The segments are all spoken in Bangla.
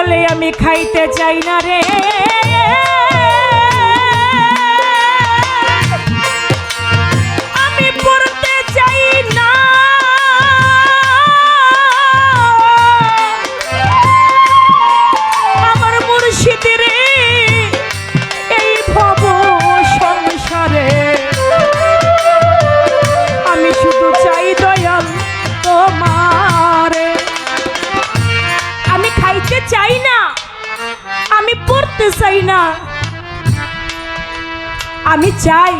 বলে আমি খাইতে চাই না রে। আমি চাই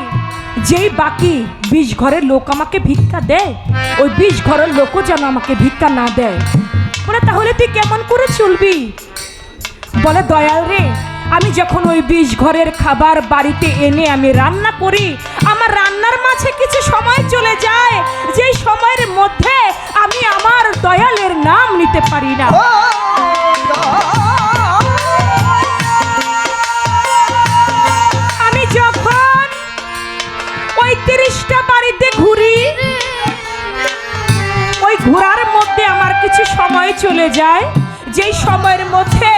যেই বাকি বিশ ঘরের লোক আমাকে ভিক্ষা দেয়, ওই বিশ ঘরের লোকও যেন আমাকে ভিক্ষা না দেয়। বলে, তাহলে তুই কেমন করে চলবি? বলে, দয়াল রে, আমি যখন ওই বিশ ঘরের খাবার বাড়িতে এনে আমি রান্না করি, আমার রান্নার মাঝে কিছু সময় চলে যায়, যেই সময়ের মধ্যে আমি আমার দয়ালের নাম নিতে পারি না। তিরিশটা বাড়িতে ঘুরি। ওই ঘোরার মধ্যে আমার কিছু সময় চলে যায়। যেই সময়ের মধ্যে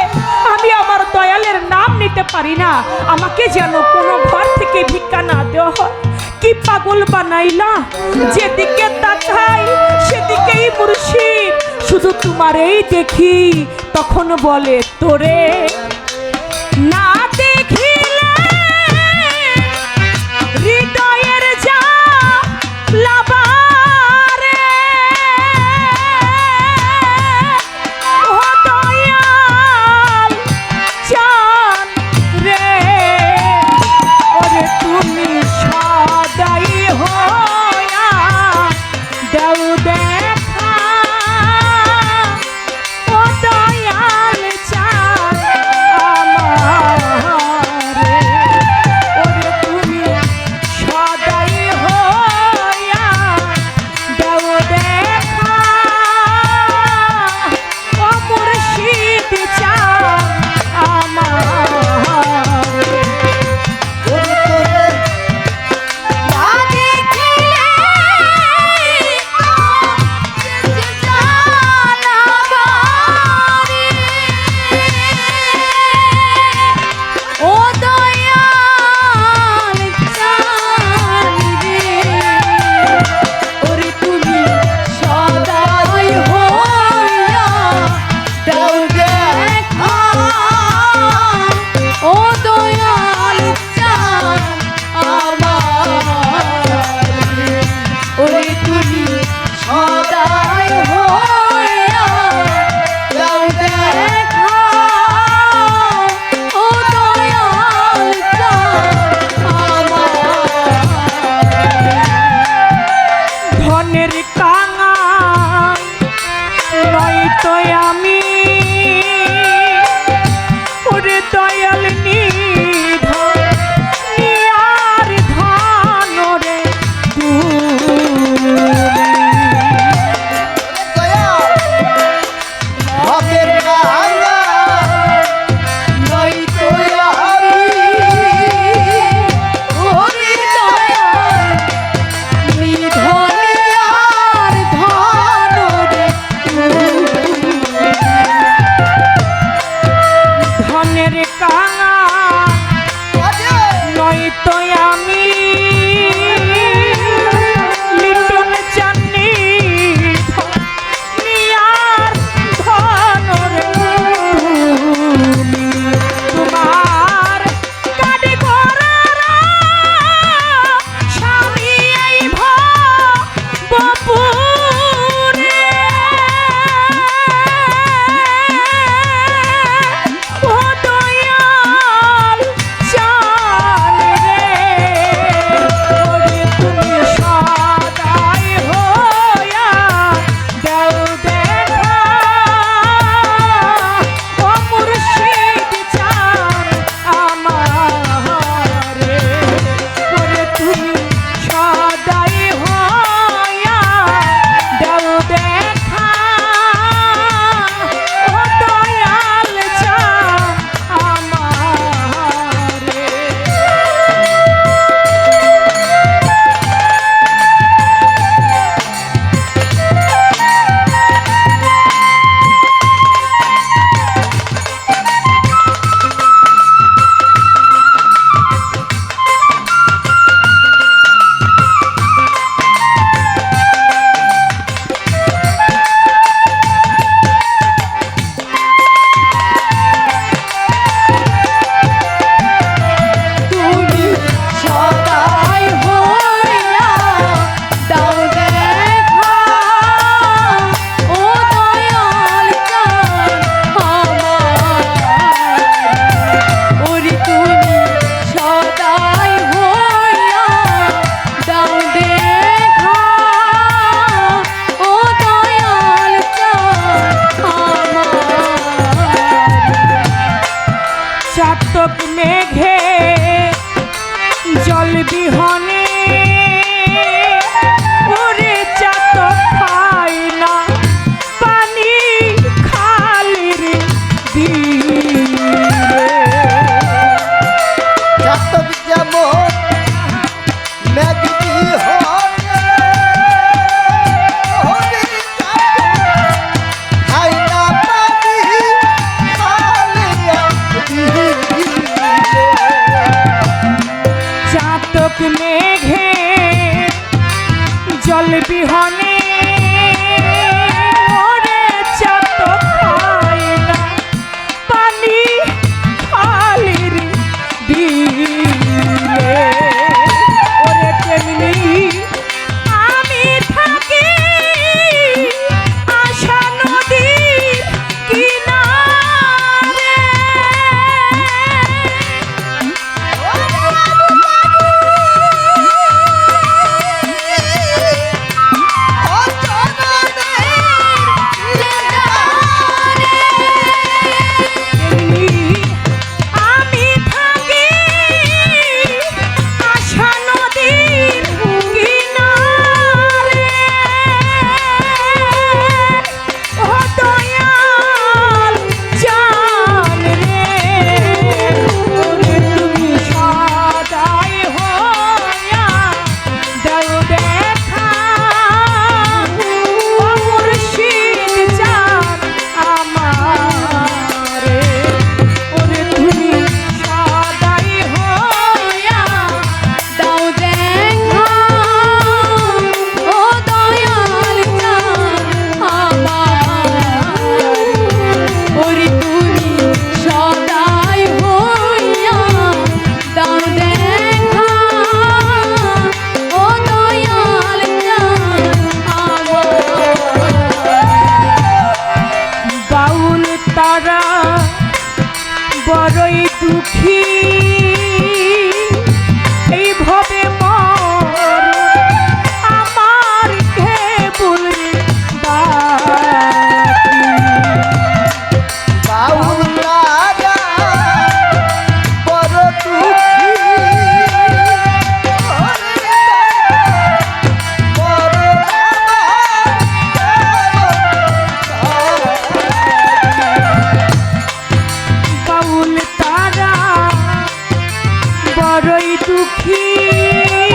আমি আমার দয়ালের নাম নিতে পারি না, আমাকে যেন কোনো ঘর থেকে ভিক্ষা না দেওয়া হয়। কি পাগল বানাইলা? যেদিকে তাকাই সেদিকেই মুর্শিদ। শুধু তোমারেই দেখি, তখন বলে, তোরে না की বড়ই দুঃখী।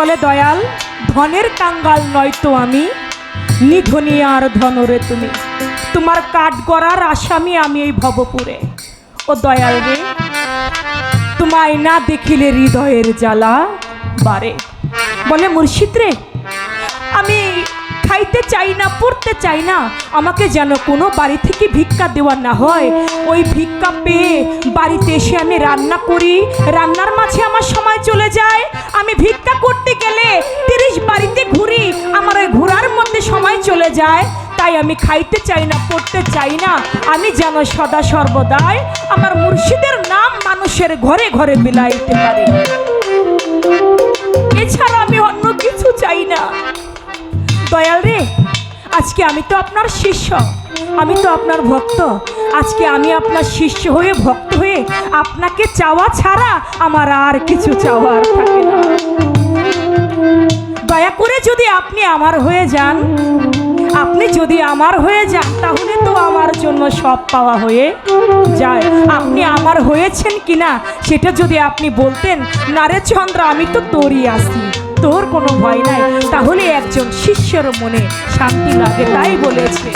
বলে দয়াল, ধনের কাঙ্গাল নয়তো আমি। নিধনী আর ধনরে তুমি, তোমার কাঠ করার আসামি আমি এই ভবপুরে। ও দয়াল রে, তোমায় না দেখিলে হৃদয়ের জ্বালা বারে। বলে মুর্শিদ রে, আমি খাইতে চাই না, পড়তে চাই না, আমাকে যেন কোনো বাড়ি থেকে ভিক্ষা দেওয়া না হয়। ওই ভিক্ষা পেয়ে বাড়িতে এসে আমি রান্না করি, রান্নার মাঝে আমার সময় চলে যায়। আমি ভিক্ষা করতে গেলে তিরিশ বাড়িতে ঘুরি, আমার ওই ঘোরার মধ্যে সময় চলে যায়। তাই আমি খাইতে চাই না, পড়তে চাই না, আমি যেন সদা সর্বদাই আমার মুর্শিদের নাম মানুষের ঘরে ঘরে বিলাইতে পারি। এছাড়া আমি অন্য কিছু চাই না। দয়াল রে। আজকে আমি তো আপনার শিষ্য। আমি তো আপনার ভক্ত। আজকে আমি আপনার শিষ্য হয়ে, ভক্ত হয়ে আপনাকে চাওয়া ছাড়া আমার আর কিছু চাওয়ার থাকে না। দয়া করে যদি আপনি আমার হয়ে যান, আপনি যদি আমার হয়ে যান, তাহলে তো আমার জন্য সব পাওয়া হয়ে যায়। আপনি আমার হয়েছেন কিনা, সেটা যদি আপনি বলতেন, নারে চন্দ্র, আমি তো তোরই আছি। তোর কোনো ভয় নাই। তাহলে একজন শিষ্যর মনে শান্তি লাগে তাই বলেছে।